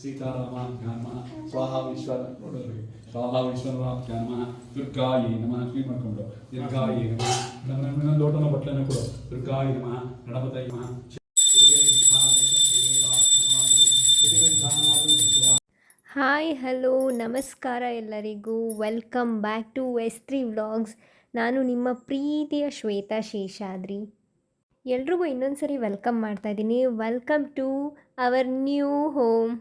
ಸೀತಾರಾಮಾಭ್ಯಾಂ ನಮಃ ಸ್ವಾಹ ವಿಶ್ವರ ನೋಡೋರಿಗೆ ಸ್ವಾಹ ವಿಶ್ವರಾಭ್ಯಾಂ ನಮಃ ದುರ್ಗಾಯಿ ನಮಃ ಕ್ಲೀನ್ ಮಾಡ್ಕೊಂಡು ದುರ್ಗಾಯಿ ನಮಃ. ನನ್ನ ಲೋಟನ ಬಟ್ಲನ್ನ ಕೊಡು. ದುರ್ಗಾಯಿ ನಮಃ. ಗಣಪತೈ ನಮಃ. ಹಾಯ್ ಹಲೋ ನಮಸ್ಕಾರ ಎಲ್ಲರಿಗೂ. Welcome back to S three vlogs ನಾನು ನಿಮ್ಮ ಪ್ರೀತಿಯ ಶ್ವೇತಾ ಶೇಷಾದ್ರಿ. ಎಲ್ರಿಗೂ ಇನ್ನೊಂದು ಸರಿ ವೆಲ್ಕಮ್ ಮಾಡ್ತಾ ಇದ್ದೀನಿ. Welcome to our new home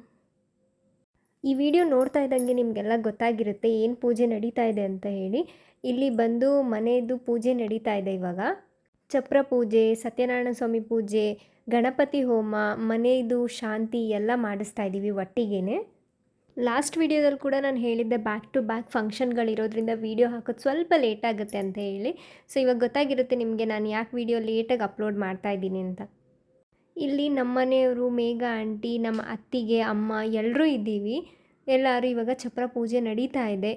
ಈ ವಿಡಿಯೋ ನೋಡ್ತಾ ಇದ್ದಂಗೆ ನಿಮಗೆಲ್ಲ ಗೊತ್ತಾಗಿರುತ್ತೆ ಏನು ಪೂಜೆ ನಡೀತಾ ಇದೆ ಅಂತ ಹೇಳಿ. ಇಲ್ಲಿ ಬಂದು ಮನೆಯದು ಪೂಜೆ ನಡೀತಾ ಇದೆ ಇವಾಗ. ಚಪ್ರ ಪೂಜೆ, ಸತ್ಯನಾರಾಯಣ ಸ್ವಾಮಿ ಪೂಜೆ, ಗಣಪತಿ ಹೋಮ ಮನೆಯದು ಶಾಂತಿ ಎಲ್ಲ ಮಾಡಿಸ್ತಾ ಇದ್ದೀವಿ ಒಟ್ಟಿಗೇನೆ. ಲಾಸ್ಟ್ ವಿಡಿಯೋದಲ್ಲಿ ಕೂಡ ನಾನು ಹೇಳಿದ್ದೆ ಬ್ಯಾಕ್ ಟು ಬ್ಯಾಕ್ ಫಂಕ್ಷನ್ಗಳಿರೋದ್ರಿಂದ ವೀಡಿಯೋ ಹಾಕೋದು ಸ್ವಲ್ಪ ಲೇಟ್ ಆಗುತ್ತೆ ಅಂತ ಹೇಳಿ. ಸೊ ಇವಾಗ ಗೊತ್ತಾಗಿರುತ್ತೆ ನಿಮಗೆ ನಾನು ಯಾಕೆ ವೀಡಿಯೋ ಲೇಟಾಗಿ ಅಪ್ಲೋಡ್ ಮಾಡ್ತಾ ಇದ್ದೀನಿ ಅಂತ. ಇಲ್ಲಿ ನಮ್ಮ ಮನೆಯವರು, ಮೇಘ ಆಂಟಿ, ನಮ್ಮ ಅತ್ತಿಗೆ, ಅಮ್ಮ ಎಲ್ಲರೂ ಇದ್ದೀವಿ. ಎಲ್ಲರೂ ಇವಾಗ ಚಪ್ರ ಪೂಜೆ ನಡೀತಾ ಇದೆ.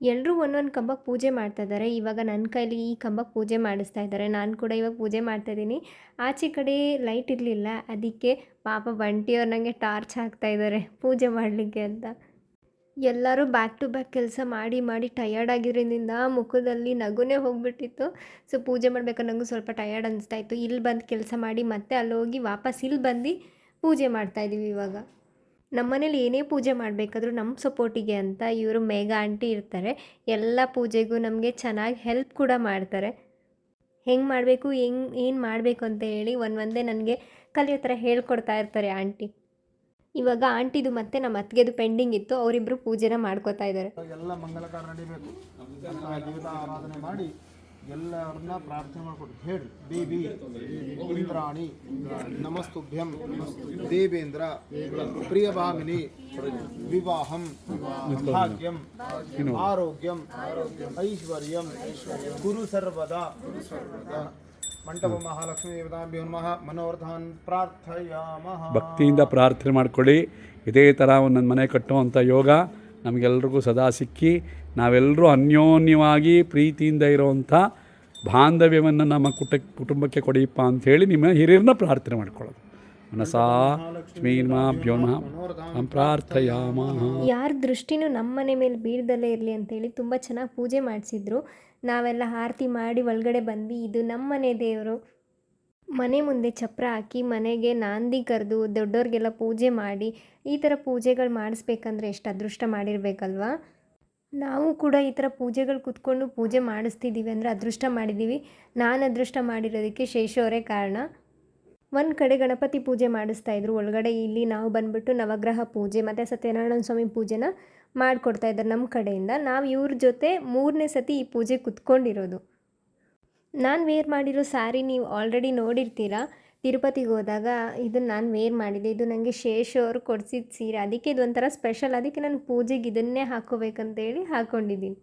ಎಲ್ಲರೂ ಒಂದೊಂದು ಕಂಬಕ್ಕೆ ಪೂಜೆ ಮಾಡ್ತಾ ಇದ್ದಾರೆ. ಇವಾಗ ನನ್ನ ಕೈಲಿ ಈ ಕಂಬಕ್ಕೆ ಪೂಜೆ ಮಾಡಿಸ್ತಾ ಇದ್ದಾರೆ. ನಾನು ಕೂಡ ಇವಾಗ ಪೂಜೆ ಮಾಡ್ತಾ ಇದ್ದೀನಿ. ಆಚೆ ಕಡೆ ಲೈಟ್ ಇರಲಿಲ್ಲ. ಅದಕ್ಕೆ ಪಾಪ ಬಂಟಿಯವ್ರು ನನಗೆ ಟಾರ್ಚ್ ಹಾಕ್ತಾ ಇದ್ದಾರೆ. ಪೂಜೆ ಮಾಡಲಿಕ್ಕೆ ಅಂತ. ಎಲ್ಲರೂ ಬ್ಯಾಕ್ ಟು ಬ್ಯಾಕ್ ಕೆಲಸ ಮಾಡಿ ಮಾಡಿ ಟಯರ್ಡ್ ಆಗಿರೋದ್ರಿಂದ ಮುಖದಲ್ಲಿ ನಗುನೇ ಹೋಗ್ಬಿಟ್ಟಿತ್ತು. ಸೊ ಪೂಜೆ ಮಾಡಬೇಕು ನನಗೂ ಸ್ವಲ್ಪ ಟಯರ್ಡ್ ಅನಿಸ್ತಾ ಇತ್ತು ಇಲ್ಲಿ ಬಂದು ಕೆಲಸ ಮಾಡಿ ಮತ್ತೆ ಅಲ್ಲಿ ಹೋಗಿ ವಾಪಸ್ ಇಲ್ಲಿ ಬಂದು ಪೂಜೆ ಮಾಡ್ತಾಯಿದ್ದೀವಿ ಇವಾಗ. ನಮ್ಮನೇಲಿ ಏನೇ ಪೂಜೆ ಮಾಡಬೇಕಾದ್ರೂ ನಮ್ಮ ಸಪೋರ್ಟಿಗೆ ಅಂತ ಇವರು ಮೇಘ ಆಂಟಿ ಇರ್ತಾರೆ. ಎಲ್ಲ ಪೂಜೆಗೂ ನಮಗೆ ಚೆನ್ನಾಗಿ ಹೆಲ್ಪ್ ಕೂಡ ಮಾಡ್ತಾರೆ. ಹೆಂಗೆ ಮಾಡಬೇಕು, ಹೆಂಗೆ, ಏನು ಮಾಡಬೇಕು ಅಂತ ಹೇಳಿ ಒಂದು ಒಂದೇ ನನಗೆ ಕಲಿಯೋ ಥರ ಹೇಳ್ಕೊಡ್ತಾ ಇರ್ತಾರೆ ಆಂಟಿ ಇವಾಗ ಆಂಟಿದು ಮತ್ತೆ ನಮ್ಮ ಅತ್ತಿಗೆದು ಪೆಂಡಿಂಗ್ ಇತ್ತು, ಅವರಿಬ್ರು ಪೂಜೆನ ಮಾಡ್ಕೋತಾ ಇದ್ದಾರೆ. ಎಲ್ಲ ಮಂಗಲಕಾರ ನಡಿಬೇಕು. ದೇವತಾ ಆರಾಧನೆ ಮಾಡಿ ಎಲ್ಲರನ್ನ ಪ್ರಾರ್ಥನೆ ಮಾಡ್ಕೊಟ್ಟು ಹೇಳಿ, ದೇವಿ, ಇಂದ್ರಾಣಿ, ನಮಸ್ತುಭ್ಯಂ, ದೇವೇಂದ್ರ, ಪ್ರಿಯಭಾಮಿನಿ, ವಿವಾಹಂ, ಭಾಗ್ಯಂ, ಆರೋಗ್ಯಂ, ಐಶ್ವರ್ಯಂ ಗುರು ಸರ್ವದಾ ಮಂಟಪ ಮಹಾಲಕ್ಷ್ಮೀ ದೇವತಾಭ್ಯೋ ನಮಃ. ಮನೋರ್ಧಾನ್ ಪ್ರಾರ್ಥಯಾಮಃ. ಭಕ್ತಿಯಿಂದ ಪ್ರಾರ್ಥನೆ ಮಾಡ್ಕೊಳ್ಳಿ. ಇದೇ ಥರ ಒಂದೊಂದು ಮನೆ ಕಟ್ಟುವಂಥ ಯೋಗ ನಮಗೆಲ್ರಿಗೂ ಸದಾ ಸಿಕ್ಕಿ ನಾವೆಲ್ಲರೂ ಅನ್ಯೋನ್ಯವಾಗಿ ಪ್ರೀತಿಯಿಂದ ಇರುವಂಥ ಬಾಂಧವ್ಯವನ್ನು ನಮ್ಮ ಕುಟ ಕುಟುಂಬಕ್ಕೆ ಕೊಡಿಯಪ್ಪ ಅಂಥೇಳಿ ನಿಮ್ಮ ಹಿರಿಯರನ್ನ ಪ್ರಾರ್ಥನೆ ಮಾಡ್ಕೊಳ್ಳೋದು. ಮನಸಾ ಪ್ರಾರ್ಥಯಾಮಃ. ಯಾರ ದೃಷ್ಟಿನೂ ನಮ್ಮ ಮನೆ ಮೇಲೆ ಬೀಳ್ದಲ್ಲೇ ಇರಲಿ ಅಂತೇಳಿ ತುಂಬ ಚೆನ್ನಾಗಿ ಪೂಜೆ ಮಾಡಿಸಿದ್ರು. ನಾವೆಲ್ಲ ಆರತಿ ಮಾಡಿ ಒಳಗಡೆ ಬಂದ್ವಿ. ಇದು ನಮ್ಮ ಮನೆ ದೇವರು. ಮನೆ ಮುಂದೆ ಚಪ್ರ ಹಾಕಿ ಮನೆಗೆ ನಾಂದಿ ಕರೆದು ದೊಡ್ಡವ್ರಿಗೆಲ್ಲ ಪೂಜೆ ಮಾಡಿ ಈ ಥರ ಪೂಜೆಗಳು ಮಾಡಿಸ್ಬೇಕಂದ್ರೆ ಎಷ್ಟು ಅದೃಷ್ಟ ಮಾಡಿರಬೇಕಲ್ವಾ? ನಾವು ಕೂಡ ಈ ಥರ ಪೂಜೆಗಳು ಕೂತ್ಕೊಂಡು ಪೂಜೆ ಮಾಡಿಸ್ತಿದ್ದೀವಿ ಅಂದರೆ ಅದೃಷ್ಟ ಮಾಡಿದ್ದೀವಿ ನಾನು ಅದೃಷ್ಟ ಮಾಡಿರೋದಕ್ಕೆ ಶೇಷವರೇ ಕಾರಣ. ಒಂದು ಕಡೆ ಗಣಪತಿ ಪೂಜೆ ಮಾಡಿಸ್ತಾ ಇದ್ರು. ಒಳಗಡೆ ಇಲ್ಲಿ ನಾವು ಬಂದ್ಬಿಟ್ಟು ನವಗ್ರಹ ಪೂಜೆ, ಮತ್ತು ಸತ್ಯನಾರಾಯಣ ಸ್ವಾಮಿ ಪೂಜೆನ ಮಾಡಿಕೊಡ್ತಾ ಇದ್ದಾರೆ ನಮ್ಮ ಕಡೆಯಿಂದ. ನಾವು ಇವ್ರ ಜೊತೆ ಮೂರನೇ ಸತಿ ಈ ಪೂಜೆ ಕುತ್ಕೊಂಡಿರೋದು. ನಾನು ವೇರ್ ಮಾಡಿರೋ ಸ್ಯಾರಿ ನೀವು ಆಲ್ರೆಡಿ ನೋಡಿರ್ತೀರ? ತಿರುಪತಿಗೆ ಹೋದಾಗ ಇದನ್ನು ನಾನು ವೇರ್ ಮಾಡಿದೆ. ಇದು ನನಗೆ ಶೇಷ ಅವರು ಕೊಡಿಸಿದ ಸೀರೆ. ಅದಕ್ಕೆ ಇದೊಂಥರ ಸ್ಪೆಷಲ್ ಅದಕ್ಕೆ ನಾನು ಪೂಜೆಗೆ ಇದನ್ನೇ ಹಾಕೋಬೇಕಂತೇಳಿ ಹಾಕ್ಕೊಂಡಿದ್ದೀನಿ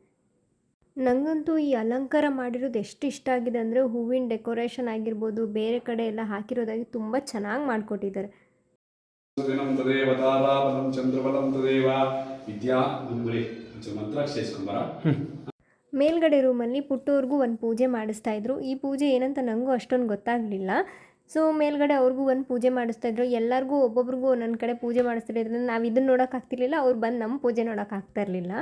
ನನಗಂತೂ ಈ ಅಲಂಕಾರ ಮಾಡಿರೋದು ಎಷ್ಟು ಇಷ್ಟ ಆಗಿದೆ ಅಂದರೆ ಹೂವಿನ ಡೆಕೋರೇಷನ್ ಆಗಿರ್ಬೋದು ಬೇರೆ ಕಡೆ ಎಲ್ಲ ಹಾಕಿರೋದಾಗಿ ತುಂಬ ಚೆನ್ನಾಗಿ ಮಾಡಿಕೊಟ್ಟಿದ್ದಾರೆ. ಮೇಲ್ಗಡೆ ರೂಮಲ್ಲಿ ಪುಟ್ಟವ್ರಿಗೂ ಒಂದು ಪೂಜೆ ಮಾಡಿಸ್ತಾ ಇದ್ರು. ಈ ಪೂಜೆ ಏನಂತ ನನಗೂ ಅಷ್ಟೊಂದು ಗೊತ್ತಾಗಲಿಲ್ಲ. ಸೊ ಮೇಲ್ಗಡೆ ಅವ್ರಿಗೂ ಒಂದು ಪೂಜೆ ಮಾಡಿಸ್ತಾ ಇದ್ರು. ಎಲ್ಲರಿಗೂ ಒಬ್ಬೊಬ್ರಿಗೂ ಒಂದೊಂದು ಕಡೆ ಪೂಜೆ ಮಾಡಿಸ್ತಿರೋದ್ರಿಂದ ನಾವು ಇದನ್ನು ನೋಡೋಕ್ಕಾಗ್ತಿರ್ಲಿಲ್ಲ ಅವ್ರು ಬಂದು ನಮ್ಮ ಪೂಜೆ ನೋಡೋಕೆ ಆಗ್ತಾ ಇರಲಿಲ್ಲ.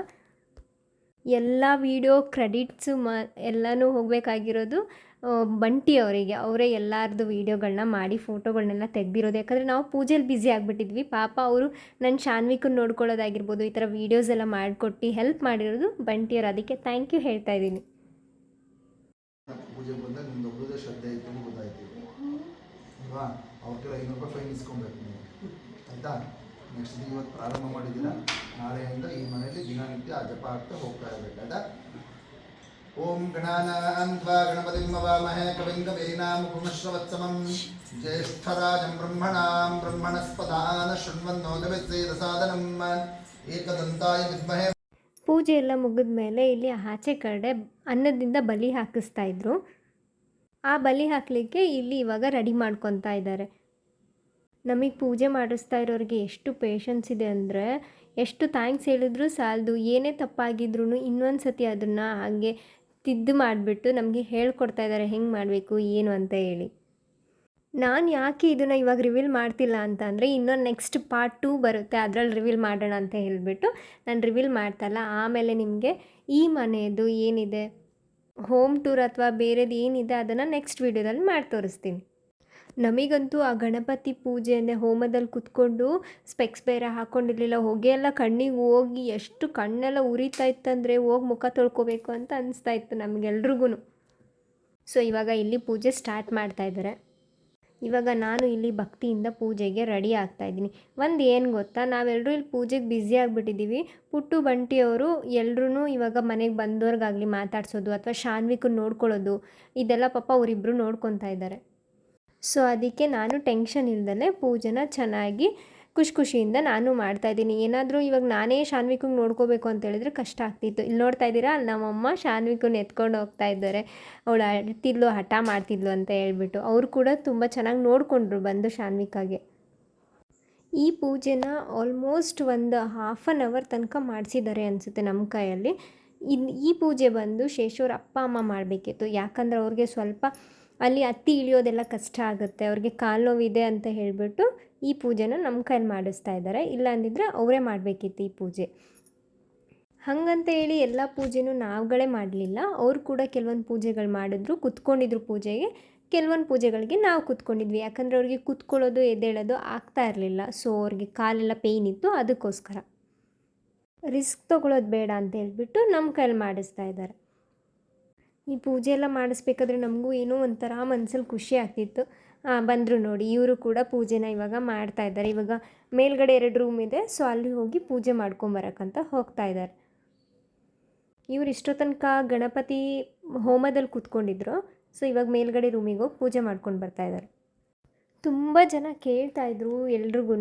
ಎಲ್ಲ ವೀಡಿಯೋ ಕ್ರೆಡಿಟ್ಸು ಮ ಎಲ್ಲನೂ ಹೋಗಬೇಕಾಗಿರೋದು ಬಂಟಿ ಅವರಿಗೆ. ಅವರೇ ಎಲ್ಲರದ್ದು ವೀಡಿಯೋಗಳನ್ನ ಮಾಡಿ ಫೋಟೋಗಳನ್ನೆಲ್ಲ ತೆಗ್ದಿರೋದು. ಯಾಕಂದರೆ ನಾವು ಪೂಜೆಯಲ್ಲಿ ಬ್ಯುಸಿ ಆಗಿಬಿಟ್ಟಿದ್ವಿ. ಪಾಪ ಅವರು ನನ್ನ ಶಾನ್ವಿಕನ್ನು ನೋಡ್ಕೊಳ್ಳೋದಾಗಿರ್ಬೋದು ಈ ಥರ ವೀಡಿಯೋಸ್ ಎಲ್ಲ ಮಾಡಿಕೊಟ್ಟು ಹೆಲ್ಪ್ ಮಾಡಿರೋದು ಬಂಟಿಯವರು ಅದಕ್ಕೆ ಥ್ಯಾಂಕ್ ಯು ಹೇಳ್ತಾ ಇದ್ದೀನಿ. ಆಯಿತಾ? ನೆಕ್ಸ್ಟ್ ಇವತ್ತು ಪ್ರಾರಂಭ ಮಾಡಿದ್ದೀರಾ? ನಾಳೆಯಿಂದ ಈ ಮನೆಯಲ್ಲಿ ದಿನನಿತ್ಯ ಆ ಜಪ ಆಗ್ತಾ ಹೋಗ್ತಾ ಇರಬೇಕು ಆಯ್ತಾ ಓಂ ಗಣಾನಾಂ ತ್ವಾ ಗಣಪತಿಂ ಮವಾಮಹೇ ಕವಿಂ ಕವೀನಾಂ ಕುಮಶ್ರವತ್ಸಮಂ ಜ್ಯೇಷ್ಠರಾಜಂ ಬ್ರಹ್ಮಣಾಂ ಬ್ರಹ್ಮಣಸ್ಪದಾನ ಶೃಣ್ವನ್ನೋದವಿತ್ಸೇದ ಸಾಧನಂ ಏಕದಂತಾಯ ವಿದ್ಮಹೇ. ಪೂಜೆ ಎಲ್ಲ ಮುಗಿದ ಮೇಲೆ ಇಲ್ಲಿ ಆಚೆ ಕಡೆ ಅನ್ನದಿಂದ ಬಲಿ ಹಾಕಿಸ್ತಾ ಇದ್ರು. ಆ ಬಲಿ ಹಾಕಲಿಕ್ಕೆ ಇಲ್ಲಿ ಇವಾಗ ರೆಡಿ ಮಾಡ್ಕೊತಾ ಇದ್ದಾರೆ. ನಮಗೆ ಪೂಜೆ ಮಾಡಿಸ್ತಾ ಇರೋರಿಗೆ ಎಷ್ಟು ಪೇಷನ್ಸ್ ಇದೆ ಅಂದರೆ ಎಷ್ಟು ಥ್ಯಾಂಕ್ಸ್ ಹೇಳಿದ್ರು ಸಾಲದು, ಏನೇ ತಪ್ಪಾಗಿದ್ರು ಇನ್ನೊಂದು ಸತಿ ಅದನ್ನು ಹಾಗೆ ತಿದ್ದು ಮಾಡಿಬಿಟ್ಟು ನಮಗೆ ಹೇಳ್ಕೊಡ್ತಾ ಇದ್ದಾರೆ ಹೆಂಗೆ ಮಾಡಬೇಕು, ಏನು ಅಂತ ಹೇಳಿ. ನಾನು ಯಾಕೆ ಇದನ್ನು ಇವಾಗ ರಿವೀಲ್ ಮಾಡ್ತಿಲ್ಲ ಅಂತ ಅಂದರೆ ಇನ್ನೊಂದು ನೆಕ್ಸ್ಟ್ ಪಾರ್ಟ್ ಟೂ ಬರುತ್ತೆ, ಅದರಲ್ಲಿ ರಿವೀಲ್ ಮಾಡೋಣ ಅಂತ ಹೇಳಿಬಿಟ್ಟು ನಾನು ರಿವೀಲ್ ಮಾಡ್ತಲ್ಲ, ಆಮೇಲೆ ನಿಮಗೆ ಈ ಮನೆಯದು ಏನಿದೆ ಹೋಮ್ ಟೂರ್ ಅಥವಾ ಬೇರೆದು ಏನಿದೆ ಅದನ್ನು ನೆಕ್ಸ್ಟ್ ವೀಡಿಯೋದಲ್ಲಿ ಮಾಡಿ ತೋರಿಸ್ತೀನಿ ನಮಗಂತೂ ಆ ಗಣಪತಿ ಪೂಜೆ ಅಂದರೆ ಹೋಮದಲ್ಲಿ ಕುತ್ಕೊಂಡು ಸ್ಪೆಕ್ಸ್ ಬೇರೆ ಹಾಕ್ಕೊಂಡಿರಲಿಲ್ಲ ಹೊಗೆ ಎಲ್ಲ ಕಣ್ಣಿಗೆ ಹೋಗಿ ಎಷ್ಟು ಕಣ್ಣೆಲ್ಲ ಉರಿತಾ ಇತ್ತಂದರೆ ಹೋಗಿ ಮುಖ ತೊಳ್ಕೊಬೇಕು ಅಂತ ಅನಿಸ್ತಾ ಇತ್ತು ನಮಗೆಲ್ರಿಗೂ ಸೊ ಇವಾಗ ಇಲ್ಲಿ ಪೂಜೆ ಸ್ಟಾರ್ಟ್ ಮಾಡ್ತಾ ಇದ್ದಾರೆ. ಇವಾಗ ನಾನು ಇಲ್ಲಿ ಭಕ್ತಿಯಿಂದ ಪೂಜೆಗೆ ರೆಡಿ ಆಗ್ತಾ ಇದ್ದೀನಿ. ಒಂದು ಏನು ಗೊತ್ತಾ? ನಾವೆಲ್ಲರೂ ಇಲ್ಲಿ ಪೂಜೆಗೆ ಬ್ಯುಸಿ ಆಗಿಬಿಟ್ಟಿದ್ದೀವಿ. ಪುಟ್ಟು ಬಂಟಿಯವರು ಎಲ್ಲರೂ ಇವಾಗ ಮನೆಗೆ ಬಂದವ್ರಿಗಾಗಲಿ ಮಾತಾಡ್ಸೋದು ಅಥವಾ ಶಾನ್ವಿಕರು ನೋಡ್ಕೊಳ್ಳೋದು, ಇದೆಲ್ಲ ಪಾಪ ಅವರಿಬ್ಬರು ನೋಡ್ಕೊತಾ ಇದ್ದಾರೆ. ಸೊ ಅದಕ್ಕೆ ನಾನು ಟೆನ್ಷನ್ ಇಲ್ದಲೆ ಪೂಜೆನ ಚೆನ್ನಾಗಿ ಖುಷಿ ಖುಷಿಯಿಂದ ನಾನು ಮಾಡ್ತಾಯಿದ್ದೀನಿ ಏನಾದರೂ ಇವಾಗ ನಾನೇ ಶಾನ್ವಿಕಂಗೆ ನೋಡ್ಕೋಬೇಕು ಅಂತ ಹೇಳಿದ್ರೆ ಕಷ್ಟ ಆಗ್ತಿತ್ತು. ಇಲ್ಲಿ ನೋಡ್ತಾ ಇದ್ದೀರಾ? ನಮ್ಮಮ್ಮ ಶಾನ್ವಿಕನ್ನ ಎತ್ಕೊಂಡು ಹೋಗ್ತಾ ಇದ್ದಾರೆ. ಅವಳು ಅಳ್ತಿದ್ಲು ಹಠ ಮಾಡ್ತಿದ್ಲು ಅಂತ ಹೇಳ್ಬಿಟ್ಟು. ಅವರು ಕೂಡ ತುಂಬ ಚೆನ್ನಾಗಿ ನೋಡಿಕೊಂಡ್ರು ಬಂದು ಶಾನ್ವಿಕಾಗೆ. ಈ ಪೂಜೆನ ಆಲ್ಮೋಸ್ಟ್ ಒಂದು ಹಾಫ್ ಆನ್ ಅವರ್ ತನಕ ಮಾಡಿಸಿದ್ದಾರೆ ಅನಿಸುತ್ತೆ ನಮ್ಮ ಕೈಯಲ್ಲಿ. ಇನ್ನು ಈ ಪೂಜೆ ಬಂದು ಶೇಷವ್ರ ಅಪ್ಪ ಅಮ್ಮ ಮಾಡಬೇಕಿತ್ತು. ಯಾಕಂದರೆ ಅವ್ರಿಗೆ ಸ್ವಲ್ಪ ಅಲ್ಲಿ ಹತ್ತಿ ಇಳಿಯೋದೆಲ್ಲ ಕಷ್ಟ ಆಗುತ್ತೆ, ಅವ್ರಿಗೆ ಕಾಲು ನೋವಿದೆ ಅಂತ ಹೇಳಿಬಿಟ್ಟು ಈ ಪೂಜೆನ ನಮ್ಮ ಕೈಯಲ್ಲಿ ಮಾಡಿಸ್ತಾ ಇದ್ದಾರೆ. ಇಲ್ಲ ಅಂದಿದ್ರೆ ಅವರೇ ಮಾಡಬೇಕಿತ್ತು ಈ ಪೂಜೆ. ಹಾಗಂತ ಹೇಳಿ ಎಲ್ಲ ಪೂಜೆನೂ ನಾವುಗಳೇ ಮಾಡಲಿಲ್ಲ. ಅವರು ಕೂಡ ಕೆಲವೊಂದು ಪೂಜೆಗಳು ಮಾಡಿದ್ರು, ಕುತ್ಕೊಂಡಿದ್ರು ಪೂಜೆಗೆ. ಕೆಲವೊಂದು ಪೂಜೆಗಳಿಗೆ ನಾವು ಕುತ್ಕೊಂಡಿದ್ವಿ. ಯಾಕಂದರೆ ಅವ್ರಿಗೆ ಕುತ್ಕೊಳ್ಳೋದು, ಎದ್ದೇಳೋದು ಆಗ್ತಾ ಇರಲಿಲ್ಲ. ಸೊ ಅವ್ರಿಗೆ ಕಾಲೆಲ್ಲ ಪೇಯ್ನ್ ಇತ್ತು, ಅದಕ್ಕೋಸ್ಕರ. ರಿಸ್ಕ್ ತೊಗೊಳೋದು ಬೇಡ ಅಂತ ಹೇಳಿಬಿಟ್ಟು ನಮ್ಮ ಕೈಯಲ್ಲಿ ಮಾಡಿಸ್ತಾ ಇದ್ದಾರೆ. ಈ ಪೂಜೆ ಎಲ್ಲ ಮಾಡಿಸ್ಬೇಕಾದ್ರೆ ನಮಗೂ ಏನೋ ಒಂಥರ ಮನ್ಸಲ್ಲಿ ಖುಷಿ ಆಗ್ತಿತ್ತು. ಬಂದರು ನೋಡಿ, ಇವರು ಕೂಡ ಪೂಜೆನ ಇವಾಗ ಮಾಡ್ತಾ ಇದ್ದಾರೆ. ಇವಾಗ ಮೇಲ್ಗಡೆ ಎರಡು ರೂಮ್ ಇದೆ ಸೊ ಅಲ್ಲಿ ಹೋಗಿ ಪೂಜೆ ಮಾಡ್ಕೊಂಬರಕ್ಕಂತ ಹೋಗ್ತಾ ಇದ್ದಾರೆ. ಇವ್ರು ಇಷ್ಟೋ ತನಕ ಗಣಪತಿ ಹೋಮದಲ್ಲಿ ಕೂತ್ಕೊಂಡಿದ್ರು ಸೊ ಇವಾಗ ಮೇಲ್ಗಡೆ ರೂಮಿಗೆ ಹೋಗಿ ಪೂಜೆ ಮಾಡ್ಕೊಂಡು ಬರ್ತಾ ಇದ್ದಾರೆ. ತುಂಬ ಜನ ಕೇಳ್ತಾ ಇದ್ರು ಎಲ್ರಿಗೂ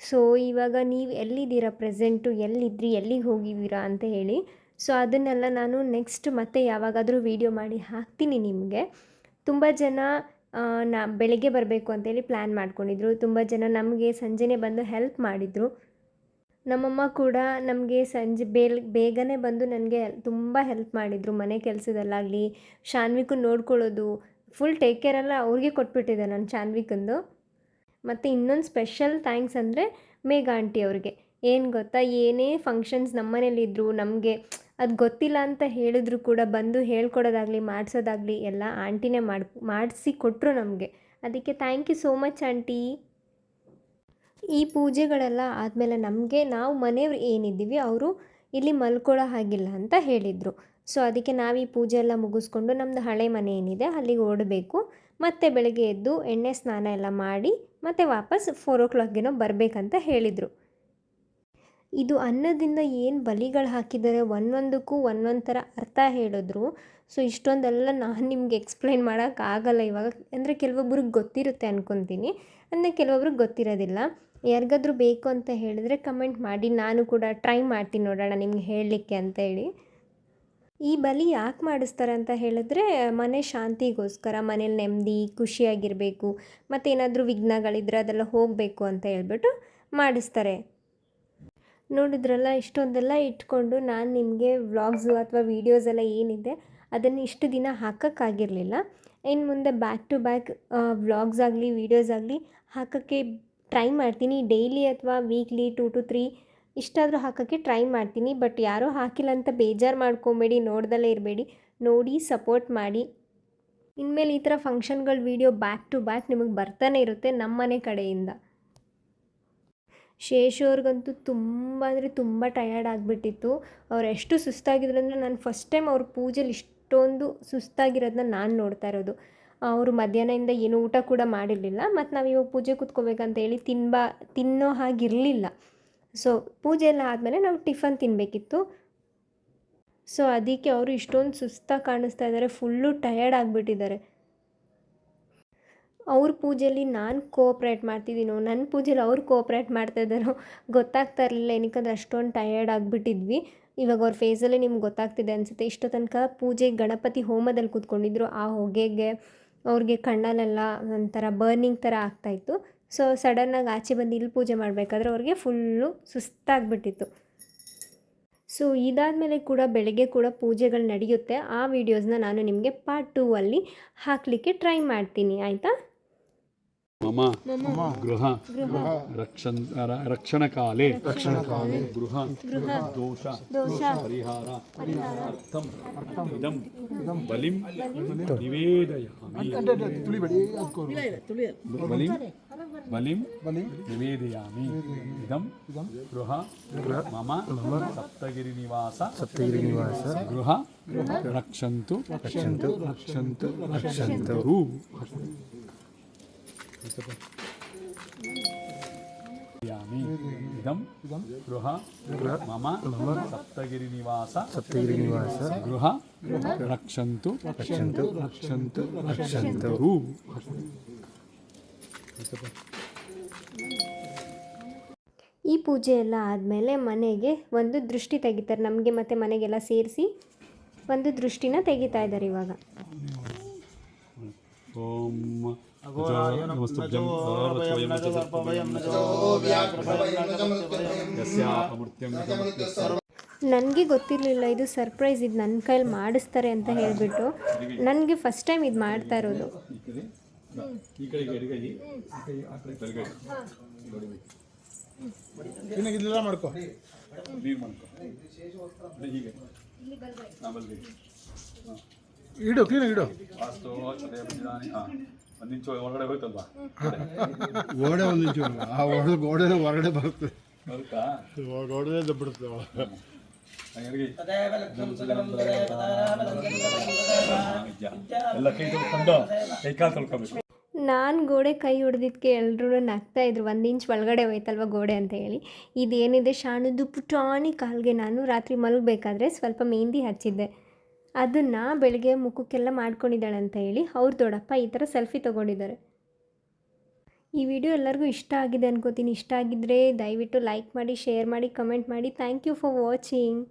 ಸೊ ಇವಾಗ ನೀವು ಎಲ್ಲಿದ್ದೀರಾ ಪ್ರೆಸೆಂಟು ಎಲ್ಲಿದ್ರಿ, ಎಲ್ಲಿಗೆ ಹೋಗಿದ್ದೀರಾ ಅಂತ ಹೇಳಿ ಸೊ ಅದನ್ನೆಲ್ಲ ನಾನು ನೆಕ್ಸ್ಟ್ ಮತ್ತೆ ಯಾವಾಗಾದರೂ ವೀಡಿಯೋ ಮಾಡಿ ಹಾಕ್ತೀನಿ ನಿಮಗೆ. ತುಂಬ ಜನ ನಾ, ಬೆಳಗ್ಗೆ ಬರಬೇಕು ಅಂತೇಳಿ ಪ್ಲ್ಯಾನ್ ಮಾಡ್ಕೊಂಡಿದ್ರು. ತುಂಬ ಜನ ನಮಗೆ ಸಂಜೆನೇ ಬಂದು ಹೆಲ್ಪ್ ಮಾಡಿದರು. ನಮ್ಮಮ್ಮ ಕೂಡ ನಮಗೆ ಸಂಜೆ ಬೇಲ್, ಬೇಗನೆ ಬಂದು ನನಗೆ ತುಂಬ ಹೆಲ್ಪ್ ಮಾಡಿದರು. ಮನೆ ಕೆಲಸದಲ್ಲಾಗಲಿ, ಶಾನ್ವಿಕು ನೋಡ್ಕೊಳ್ಳೋದು ಫುಲ್ ಟೇಕ್ ಕೇರೆಲ್ಲ ಅವ್ರಿಗೆ ಕೊಟ್ಬಿಟ್ಟಿದೆ ನಾನು ಶಾನ್ವಿಕಂದು. ಮತ್ತು ಇನ್ನೊಂದು ಸ್ಪೆಷಲ್ ಥ್ಯಾಂಕ್ಸ್ ಅಂದರೆ ಮೇಘಾಂಟಿ ಅವ್ರಿಗೆ. ಏನು ಗೊತ್ತಾ, ಏನೇ ಫಂಕ್ಷನ್ಸ್ ನಮ್ಮನೇಲಿದ್ದರು ನಮಗೆ ಅದು ಗೊತ್ತಿಲ್ಲ ಅಂತ ಹೇಳಿದ್ರು ಕೂಡ ಬಂದು ಹೇಳ್ಕೊಡೋದಾಗಲಿ, ಮಾಡಿಸೋದಾಗಲಿ ಎಲ್ಲ ಆಂಟಿನೇ ಮಾಡಿ, ಮಾಡಿಸಿ ಕೊಟ್ಟರು ನಮಗೆ. ಅದಕ್ಕೆ thank you so much aunty. ಈ ಪೂಜೆಗಳೆಲ್ಲ ಆದಮೇಲೆ ನಮಗೆ ನಾವು ಮನೆಯವ್ರು ಏನಿದ್ದೀವಿ ಅವರು ಇಲ್ಲಿ ಮಲ್ಕೊಳ್ಳೋ ಹಾಗಿಲ್ಲ ಅಂತ ಹೇಳಿದರು. ಸೊ ಅದಕ್ಕೆ ನಾವು ಈ ಪೂಜೆ ಎಲ್ಲ ಮುಗಿಸ್ಕೊಂಡು ನಮ್ಮದು ಹಳೆ ಮನೆ ಏನಿದೆ ಅಲ್ಲಿಗೆ ಓಡಬೇಕು. ಮತ್ತೆ ಬೆಳಗ್ಗೆ ಎದ್ದು ಎಣ್ಣೆ ಸ್ನಾನ ಎಲ್ಲ ಮಾಡಿ ಮತ್ತೆ ವಾಪಸ್ ಫೋರ್ ಓ ಕ್ಲಾಕ್ಗೇನೋ ಬರಬೇಕಂತ ಹೇಳಿದರು. ಇದು ಅನ್ನದಿಂದ ಏನು ಬಲಿಗಳು ಹಾಕಿದ್ದಾರೆ ಒಂದೊಂದಕ್ಕೂ ಒಂದೊಂದು ಥರ ಅರ್ಥ ಹೇಳಿದ್ರು. ಸೊ ಇಷ್ಟೊಂದೆಲ್ಲ ನಾನು ನಿಮ್ಗೆ ಎಕ್ಸ್ಪ್ಲೈನ್ ಮಾಡೋಕ್ಕಾಗಲ್ಲ ಇವಾಗ. ಅಂದರೆ ಕೆಲವೊಬ್ರಿಗೆ ಗೊತ್ತಿರುತ್ತೆ ಅಂದ್ಕೊತೀನಿ ಅಂದರೆ ಕೆಲವೊಬ್ರಿಗೆ ಗೊತ್ತಿರೋದಿಲ್ಲ. ಯಾರಿಗಾದ್ರೂ ಬೇಕು ಅಂತ ಹೇಳಿದ್ರೆ ಕಮೆಂಟ್ ಮಾಡಿ. ನಾನು ಕೂಡ ಟ್ರೈ ಮಾಡ್ತೀನಿ ನೋಡೋಣ ನಿಮ್ಗೆ ಹೇಳಲಿಕ್ಕೆ ಅಂತ ಹೇಳಿ ಈ ಬಲಿ ಯಾಕೆ ಮಾಡಿಸ್ತಾರೆ ಅಂತ ಹೇಳಿದ್ರೆ, ಮನೆ ಶಾಂತಿಗೋಸ್ಕರ, ಮನೇಲಿ ನೆಮ್ಮದಿ ಖುಷಿಯಾಗಿರಬೇಕು ಮತ್ತು ಏನಾದರೂ ವಿಘ್ನಗಳಿದ್ರೆ ಅದೆಲ್ಲ ಹೋಗಬೇಕು ಅಂತ ಹೇಳ್ಬಿಟ್ಟು ಮಾಡಿಸ್ತಾರೆ. ನೋಡಿದ್ರಲ್ಲ, ಇಷ್ಟೊಂದೆಲ್ಲ ಇಟ್ಕೊಂಡು ನಾನು ನಿಮಗೆ ವ್ಲಾಗ್ಸು ಅಥವಾ ವೀಡಿಯೋಸ್ ಎಲ್ಲ ಏನಿದೆ, ಅದನ್ನು ಇಷ್ಟು ದಿನ ಹಾಕೋಕ್ಕಾಗಿರಲಿಲ್ಲ. ಇನ್ನು ಮುಂದೆ ಬ್ಯಾಕ್ ಟು ಬ್ಯಾಕ್ ವ್ಲಾಗ್ಸ್ ಆಗಲಿ ವೀಡಿಯೋಸ್ ಆಗಲಿ ಹಾಕೋಕ್ಕೆ ಟ್ರೈ ಮಾಡ್ತೀನಿ. ಡೈಲಿ ಅಥವಾ ವೀಕ್ಲಿ ಟು ಟು ತ್ರೀ ಇಷ್ಟಾದರೂ ಹಾಕೋಕ್ಕೆ ಟ್ರೈ ಮಾಡ್ತೀನಿ. ಬಟ್ ಯಾರೂ ಹಾಕಿಲ್ಲ ಅಂತ ಬೇಜಾರು ಮಾಡ್ಕೊಬೇಡಿ, ನೋಡ್ದಲ್ಲೇ ಇರಬೇಡಿ. ನೋಡಿ ಸಪೋರ್ಟ್ ಮಾಡಿ. ಇನ್ಮೇಲೆ ಈ ಥರ ಫಂಕ್ಷನ್ಗಳ ವೀಡಿಯೋ ಬ್ಯಾಕ್ ಟು ಬ್ಯಾಕ್ ನಿಮಗೆ ಬರ್ತಾನೆ ಇರುತ್ತೆ ನಮ್ಮನೆ ಕಡೆಯಿಂದ. ಶೇಷ್ ಅವ್ರಿಗಂತೂ ತುಂಬ, ಅಂದರೆ ತುಂಬ ಟಯರ್ಡ್ ಆಗಿಬಿಟ್ಟಿತ್ತು. ಅವ್ರು ಎಷ್ಟು ಸುಸ್ತಾಗಿದ್ರು ಅಂದರೆ ನಾನು ಫಸ್ಟ್ ಟೈಮ್ ಅವ್ರ ಪೂಜೆಲಿ ಇಷ್ಟೊಂದು ಸುಸ್ತಾಗಿರೋದನ್ನ ನಾನು ನೋಡ್ತಾ ಇರೋದು. ಅವರು ಮಧ್ಯಾಹ್ನದಿಂದ ಏನು ಊಟ ಕೂಡ ಮಾಡಿರಲಿಲ್ಲ ಮತ್ತು ನಾವು ಇವಾಗ ಪೂಜೆ ಕೂತ್ಕೋಬೇಕಂತ ಹೇಳಿ ತಿನ್ಬಾ, ತಿನ್ನೋ ಹಾಗಿರಲಿಲ್ಲ. ಸೊ ಪೂಜೆ ಎಲ್ಲ ಆದಮೇಲೆ ನಾವು ಟಿಫನ್ ತಿನ್ನಬೇಕಿತ್ತು ಸೊ ಅದಕ್ಕೆ ಅವರು ಇಷ್ಟೊಂದು ಸುಸ್ತಾಗಿ ಕಾಣಿಸ್ತಾ ಇದ್ದಾರೆ ಫುಲ್ಲು ಟಯರ್ಡ್ ಆಗಿಬಿಟ್ಟಿದ್ದಾರೆ. ಅವ್ರ ಪೂಜೆಯಲ್ಲಿ ನಾನು ಕೋಪ್ರೇಟ್ ಮಾಡ್ತಿದ್ದೀನೋ ನನ್ನ ಪೂಜೆಲಿ ಅವ್ರು ಕೋಆಪ್ರೇಟ್ ಮಾಡ್ತಾ ಇದ್ದಾರೋ ಗೊತ್ತಾಗ್ತಾ ಇರಲಿಲ್ಲ. ಏನಕ್ಕಂದ್ರೆ ಅಷ್ಟೊಂದು ಟಯರ್ಡ್ ಆಗಿಬಿಟ್ಟಿದ್ವಿ. ಇವಾಗ ಅವ್ರ ಫೇಸಲ್ಲಿ ನಿಮ್ಗೆ ಗೊತ್ತಾಗ್ತಿದೆ ಅನಿಸುತ್ತೆ. ಇಷ್ಟು ತನಕ ಪೂಜೆ ಗಣಪತಿ ಹೋಮದಲ್ಲಿ ಕೂತ್ಕೊಂಡಿದ್ರು. ಆ ಹೊಗೆಗೆ ಅವ್ರಿಗೆ ಕಣ್ಣಲ್ಲೆಲ್ಲ ಒಂಥರ ಬರ್ನಿಂಗ್ ಥರ ಆಗ್ತಾಯಿತ್ತು ಸೊ ಸಡನ್ನಾಗಿ ಆಚೆ ಬಂದು ಇಲ್ಲಿ ಪೂಜೆ ಮಾಡಬೇಕಾದ್ರೆ ಅವ್ರಿಗೆ ಫುಲ್ಲು ಸುಸ್ತಾಗ್ಬಿಟ್ಟಿತ್ತು. ಸೊ ಇದಾದಮೇಲೆ ಕೂಡ ಬೆಳಗ್ಗೆ ಕೂಡ ಪೂಜೆಗಳು ನಡೆಯುತ್ತೆ. ಆ ವೀಡಿಯೋಸ್ನ ನಾನು ನಿಮಗೆ ಪಾರ್ಟ್ ಟೂ ಅಲ್ಲಿ ಹಾಕಲಿಕ್ಕೆ ಟ್ರೈ ಮಾಡ್ತೀನಿ. ಆಯಿತಾ? ಮಮ ಗೃಹ ರಕ್ಷನ್ ರ- ರಕ್ಷಣಕಾಲೆ ರಕ್ಷಣಕಾಲೆ ಗೃಹ ದೋಷ ದೋಷ ಪರಿಹಾರ ಅರ್ಥಂ ಇದಂ ಬಲಿಂ ನಿವೇದಯಾಮಿ ಬಲಿಂ ಬಲಿಂ ನಿವೇದಯಾಮಿ ಇದಂ ಗೃಹ ಮಮ ಸಪ್ತಗಿರಿ ನಿವಾಸ ಸಪ್ತಗಿರಿ ನಿವಾಸ ಗೃಹ ರಕ್ಷಂತು ರಕ್ಷಂತು ರಕ್ಷಂತು ರಕ್ಷಂತು ಯಾಮಿ ಇದಂ ಗೃಹ ಮಮ ಸಪ್ತಗಿರಿ ನಿವಾಸ. ಸಪ್ತಗಿರಿ ನಿವಾಸ. ಗೃಹ ರಕ್ಷಂತು. ರಕ್ಷಂತು. ರಕ್ಷಂತು. ರಕ್ಷಂತು. ಈ ಪೂಜೆ ಎಲ್ಲ ಆದಮೇಲೆ ಮನೆಗೆ ಒಂದು ದೃಷ್ಟಿ ತೆಗಿತಾರೆ. ನಮಗೆ ಮತ್ತೆ ಮನೆಗೆಲ್ಲ ಸೇರಿಸಿ ಒಂದು ದೃಷ್ಟಿನ ತೆಗಿತಾ ಇದ್ದಾರೆ ಇವಾಗ. ಓಂ ನನಗೆ ಗೊತ್ತಿರಲಿಲ್ಲ ಇದು ಸರ್ಪ್ರೈಸ್ ಇದು ನನ್ನ ಕೈಲಿ ಮಾಡಿಸ್ತಾರೆ ಅಂತ ಹೇಳಿಬಿಟ್ಟು. ನನಗೆ ಫಸ್ಟ್ ಟೈಮ್ ಇದು ಮಾಡ್ತಾ ಇರೋದು. ಮಾಡ್ಕೋ. ಇಡು ಕ್ಲೀನ್ ಇಡು. ವಾಸ್ತು ಅಕ್ಷತೆ ಬದಿದಾನಿ ಹಾಂ ಒಂದು ಇಂಚು ಹೊರಗಡೆ ಹೋಯ್ತಲ್ವಾ ಗೋಡೆ ಒಂದು ಇಂಚು ಆ ಹೊಡೆದ ಗೋಡೆ ಹೊರಗಡೆ ಬರುತ್ತೆ ಬರುತ್ತಾ ಗೋಡೆ ಬಿಡುತ್ತೆ ಹಾಂ, ಎಡಗೈ ಎಲ್ಲ ಕೈ ತೊಳ್ಕೊಂಡು ಕೈ ಕಾಲು ತೊಳ್ಕೊಬೇಕು ನಾನು ಗೋಡೆ ಕೈ ಹೊಡೆದಿದ್ದಕ್ಕೆ ಎಲ್ಲರೂ ನಗ್ತಾ ಇದ್ರು ಒಂದು ಇಂಚ್ ಒಳಗಡೆ ಹೋಯ್ತಲ್ವ ಗೋಡೆ ಅಂತ ಹೇಳಿ ಇದೇನಿದೆ ಶಾಣದ್ದು ಪುಟಾಣಿ ಕಾಲ್ಗೆ ನಾನು ರಾತ್ರಿ ಮಲಗಬೇಕಾದ್ರೆ ಸ್ವಲ್ಪ ಮೆಹಂದಿ ಹಚ್ಚಿದ್ದೆ ಅದನ್ನು ಬೆಳಗ್ಗೆ ಮುಖಕ್ಕೆಲ್ಲ ಮಾಡ್ಕೊಂಡಿದ್ದಾಳೆ ಅಂತ ಹೇಳಿ ಅವ್ರ ದೊಡ್ಡಪ್ಪ ಈ ಥರ ಸೆಲ್ಫಿ ತೊಗೊಂಡಿದ್ದಾರೆ. ಈ ವಿಡಿಯೋ ಎಲ್ಲರಿಗೂ ಇಷ್ಟ ಆಗಿದೆ ಅನ್ಕೋತೀನಿ. ಇಷ್ಟ ಆಗಿದ್ದರೆ ದಯವಿಟ್ಟು ಲೈಕ್ ಮಾಡಿ ಶೇರ್ ಮಾಡಿ ಕಮೆಂಟ್ ಮಾಡಿ. Thank you for watching